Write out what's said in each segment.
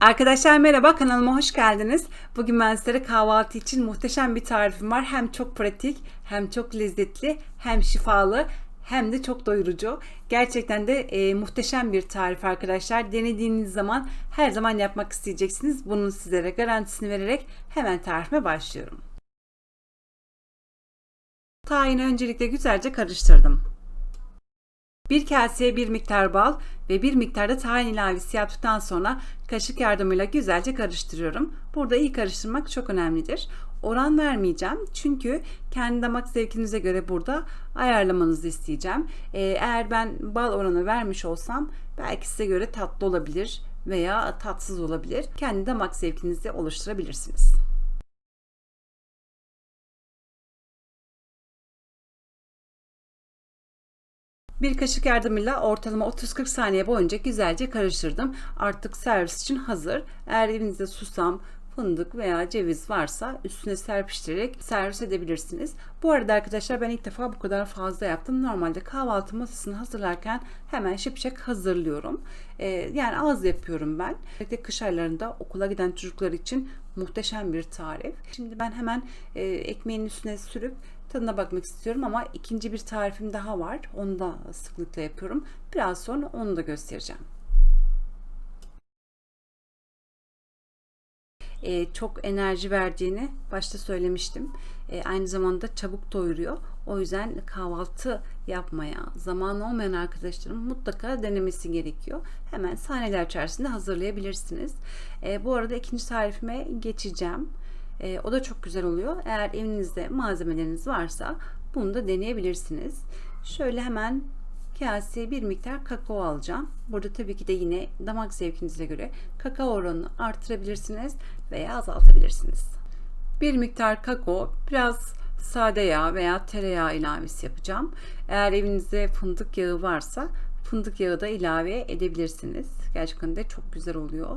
Arkadaşlar merhaba kanalıma hoş geldiniz. Bugün ben sizlere kahvaltı için muhteşem bir tarifim var. Hem çok pratik, hem çok lezzetli, hem şifalı, hem de çok doyurucu. Gerçekten de e, muhteşem bir tarif arkadaşlar. Denediğiniz zaman her zaman yapmak isteyeceksiniz. Bunun sizlere garantisini vererek hemen tarifime başlıyorum. Tahini öncelikle güzelce karıştırdım. Bir kaseye bir miktar bal ve bir miktar da tahin ilavesi yaptıktan sonra kaşık yardımıyla güzelce karıştırıyorum. Burada iyi karıştırmak çok önemlidir. Oran vermeyeceğim çünkü kendi damak zevkinize göre burada ayarlamanızı isteyeceğim. Ee, eğer ben bal oranı vermiş olsam belki size göre tatlı olabilir veya tatsız olabilir. Kendi damak zevkinizi oluşturabilirsiniz. Bir kaşık yardımıyla ortalama 30-40 saniye boyunca güzelce karıştırdım. Artık servis için hazır. Eğer evinizde susam, fındık veya ceviz varsa üstüne serpiştirerek servis edebilirsiniz. Bu arada arkadaşlar ben ilk defa bu kadar fazla yaptım. Normalde kahvaltı masasını hazırlarken hemen şıpşak hazırlıyorum. Ee, yani az yapıyorum ben. Özellikle kış aylarında okula giden çocuklar için muhteşem bir tarif. Şimdi ben hemen e, ekmeğin üstüne sürüp tadına bakmak istiyorum ama ikinci bir tarifim daha var. Onu da sıklıkla yapıyorum. Biraz sonra onu da göstereceğim. Ee, çok enerji verdiğini başta söylemiştim. Ee, aynı zamanda çabuk doyuruyor. O yüzden kahvaltı yapmaya zaman olmayan arkadaşlarım mutlaka denemesi gerekiyor. Hemen saniyeler içerisinde hazırlayabilirsiniz. Ee, bu arada ikinci tarifime geçeceğim. E, o da çok güzel oluyor. Eğer evinizde malzemeleriniz varsa bunu da deneyebilirsiniz. Şöyle hemen kaseye bir miktar kakao alacağım. Burada tabii ki de yine damak zevkinize göre kakao oranını artırabilirsiniz veya azaltabilirsiniz. Bir miktar kakao, biraz sade yağ veya tereyağı ilavesi yapacağım. Eğer evinizde fındık yağı varsa fındık yağı da ilave edebilirsiniz. Gerçekten de çok güzel oluyor.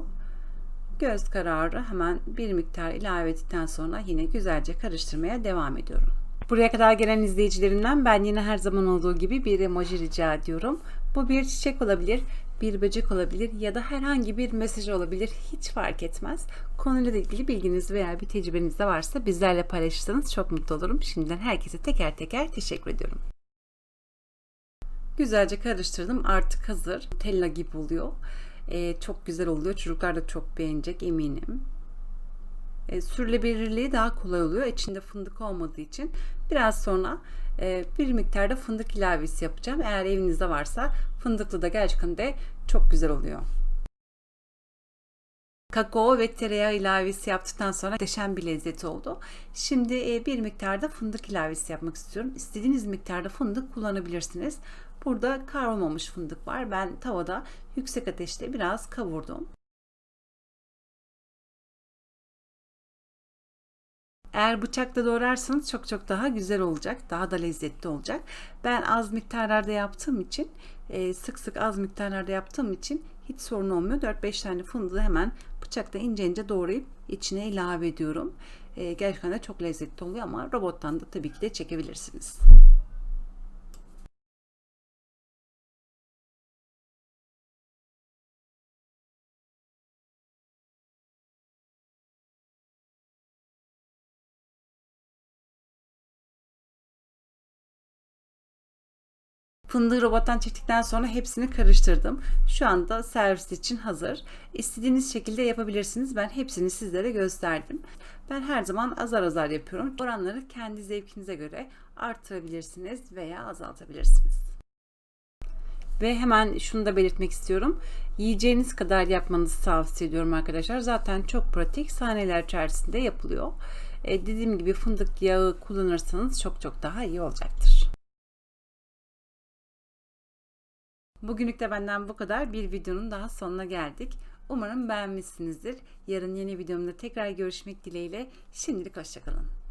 Göz kararı hemen bir miktar ilave ettikten sonra yine güzelce karıştırmaya devam ediyorum. Buraya kadar gelen izleyicilerimden ben yine her zaman olduğu gibi bir emoji rica ediyorum. Bu bir çiçek olabilir, bir böcek olabilir ya da herhangi bir mesaj olabilir. Hiç fark etmez. Konuyla ilgili bilginiz veya bir tecrübeniz de varsa bizlerle paylaşırsanız çok mutlu olurum. Şimdiden herkese teker teker teşekkür ediyorum. Güzelce karıştırdım. Artık hazır. Tella gibi oluyor. Ee, çok güzel oluyor. Çocuklar da çok beğenecek eminim. E, sürülebilirliği daha kolay oluyor. İçinde fındık olmadığı için. Biraz sonra e, bir miktarda fındık ilavesi yapacağım. Eğer evinizde varsa fındıklı da gerçekten de çok güzel oluyor. Kakao ve tereyağı ilavesi yaptıktan sonra muhteşem bir lezzet oldu. Şimdi e, bir miktarda fındık ilavesi yapmak istiyorum. İstediğiniz miktarda fındık kullanabilirsiniz. Burada kavrulmamış fındık var. Ben tavada yüksek ateşte biraz kavurdum. Eğer bıçakla doğrarsanız çok çok daha güzel olacak. Daha da lezzetli olacak. Ben az miktarlarda yaptığım için e, sık sık az miktarlarda yaptığım için hiç sorun olmuyor. 4-5 tane fındığı hemen bıçakla ince ince doğrayıp içine ilave ediyorum. E, gerçekten de çok lezzetli oluyor ama robottan da tabii ki de çekebilirsiniz. Fındığı robottan çektikten sonra hepsini karıştırdım. Şu anda servis için hazır. İstediğiniz şekilde yapabilirsiniz. Ben hepsini sizlere gösterdim. Ben her zaman azar azar yapıyorum. Oranları kendi zevkinize göre artırabilirsiniz veya azaltabilirsiniz. Ve hemen şunu da belirtmek istiyorum. Yiyeceğiniz kadar yapmanızı tavsiye ediyorum arkadaşlar. Zaten çok pratik saniyeler içerisinde yapılıyor. E, dediğim gibi fındık yağı kullanırsanız çok çok daha iyi olacaktır. Bugünlük de benden bu kadar. Bir videonun daha sonuna geldik. Umarım beğenmişsinizdir. Yarın yeni videomda tekrar görüşmek dileğiyle. Şimdilik hoşçakalın.